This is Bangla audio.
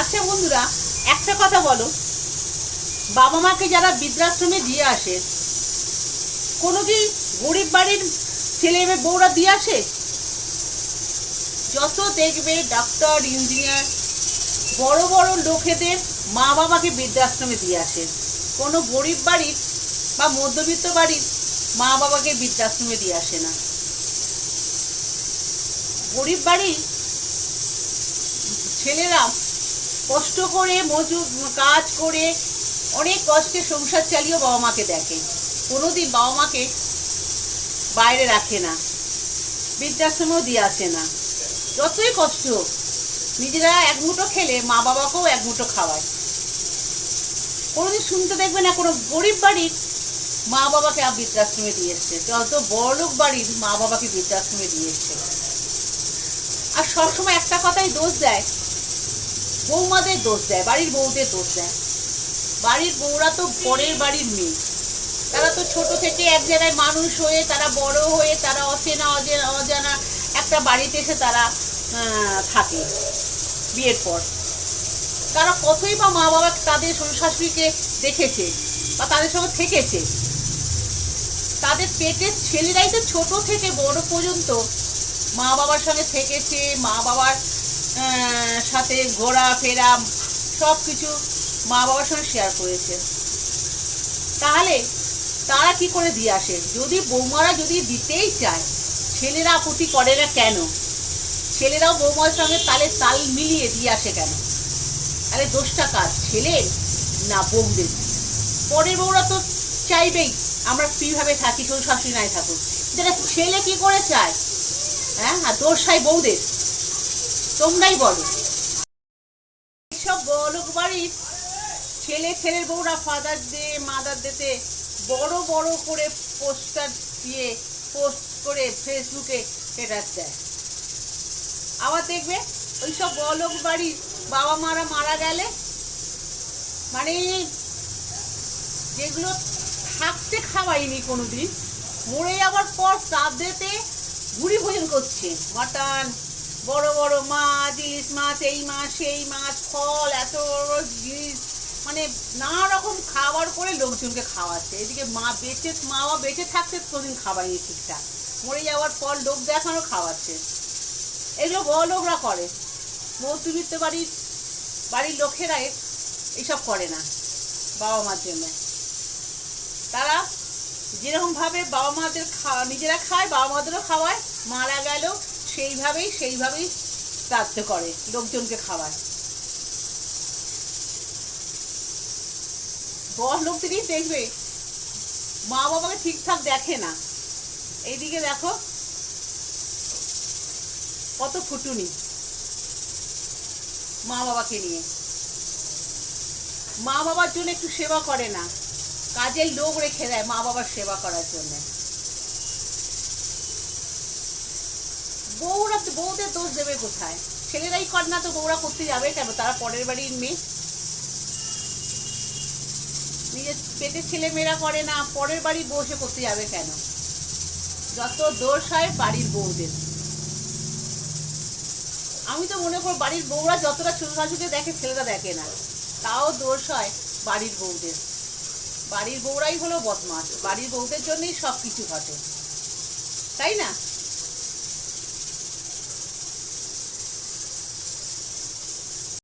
আচ্ছা বন্ধুরা, একটা কথা বলো। বাবা মাকে যারা বৃদ্ধাশ্রমে দিয়ে আসে, কোনো কি গরিব বাড়ির ছেলে মেয়ে বউরা দিয়ে আসে? যত দেখবে ডক্টর ইঞ্জিনিয়ার, বড় বড় লোকেদের মা বাবাকে বৃদ্ধাশ্রমে দিয়ে আসে। কোনো গরিব বাড়ির বা মধ্যবিত্ত বাড়ির মা বাবাকে বৃদ্ধাশ্রমে দিয়ে আসে না। গরিব বাড়ির ছেলেরা কষ্ট করে মজুর কাজ করে, অনেক কষ্টে সংসার চালিয়েও বাবা মাকে দেখে। কোনোদিন বাবা মাকে বাইরে রাখে না, বৃদ্ধাশ্রমেও দিয়ে আসে না। যতই কষ্ট হোক, নিজেরা এক মুঠো খেলে মা বাবাকেও এক মুঠো খাওয়ায়। কোনোদিন শুনতে দেখবে না, কোনো গরিব বাড়ির মা বাবাকে বৃদ্ধাশ্রমে দিয়ে এসছে। যত বড়লোক বাড়ির মা বাবাকে বৃদ্ধাশ্রমে দিয়ে এসছে। আর সবসময় একটা কথাই দোষ দেয় বৌমাদের দোষ দেয়, বাড়ির বউদের দোষ দেয়। বাড়ির বউরা তো পরের বাড়ির মেয়ে। তারা তো ছোট থেকে এক জায়গায় মানুষ হয়ে, তারা বড় হয়ে, তারা অচেনা অজেনা অজানা একটা বাড়িতে এসে তারা থাকে বিয়ের পর। তারা কতই বা মা বাবা তাদের শ্বশুর শাশুড়িকে দেখেছে বা তাদের সঙ্গে থেকেছে। তাদের পেটের ছেলেরাই তো ছোট থেকে বড় পর্যন্ত মা বাবার সঙ্গে থেকেছে মা বাবার সাথে ঘোরাফেরা সব কিছু মা বাবার সঙ্গে শেয়ার করেছে। তাহলে তারা কি করে দিয়ে আসে? যদি বৌমারা যদি দিতেই চায়, ছেলেরা আপত্তি করে না কেন? ছেলেরাও বৌমার সঙ্গে তালে তাল মিলিয়ে দিয়ে আসে কেন? তাহলে দোষটা কাজ ছেলে না বৌদের পরের বউরা তো চাইবেই, আমরা ফ্রিভাবে থাকি কেউ শাশুড়ি নাই থাকুক যেটা ছেলে কি করে চায়? হ্যাঁ? আর দোষ হয় বউদের। তোমরাই বলো। সব বড়লোক বাড়ির ছেলে ছেলের বউরা ফাদার ডে মাদার ডেতে বড় বড় করে পোস্টার দিয়ে পোস্ট করে ফেসবুকে স্ট্যাটাস দেয়। আবার দেখবে ওই সব বড়লোক বাড়ির বাবা মারা মারা গেলে মানে যেগুলো থাকতে খাওয়াইনি কোনোদিন, মরে যাওয়ার পর শ্রাদ্ধেতে ভুড়ি ভোজন করছে, মাটন বড় বড় মাছ ইলিশ মাছ এই মাছ সেই মাছ ফল, এত জিনিস। মানে নানা রকম খাবার করে লোকজনকে খাওয়াচ্ছে। এদিকে মা বেঁচে মা বাবা বেঁচে থাকতে কোনোদিন খাওয়াইনি ঠিকঠাক। মরে যাওয়ার পর লোক দেখানো খাওয়াচ্ছে। এগুলো বড় লোকরা করে। মধ্যবিত্ত বাড়ির বাড়ির লোকেরা এইসব করে না বাবা মার জন্য। তারা যেরকমভাবে বাবা মাদের খাওয়া নিজেরা খায়, বাবা মাদেরও খাওয়ায়, মারা গেল সেইভাবেই সেইভাবেই শ্রাদ্ধ করে, লোকজনকে খাওয়ায়। বড় লোকদেরই দেখবে মা বাবাকে ঠিকঠাক দেখে না। এইদিকে দেখো, কত ফুটুনি মা বাবাকে নিয়ে। মা বাবার জন্য একটু সেবা করে না, কাজের লোক রেখে দেয় মা বাবার সেবা করার জন্য। বউরা বউদের দোষ দেবে কোথায়? ছেলেরাই কর না তো বউরা করতে যাবে কেন? তারা পরের বাড়ির মেয়ে। নিজের পেটের ছেলে মেয়েরা করে না, পরের বাড়ি বসে করতে যাবে কেন? যত দোষ হয় বাড়ির বউদের। আমি তো মনে করি বাড়ির বউরা যতটা ছোট শাশুকে দেখে, ছেলেরা দেখে না। তাও দোষ হয় বাড়ির বউদের। বাড়ির বউরাই হলো বদমাস বাড়ির বউদের জন্যই সব কিছু ঘটে। তাই না?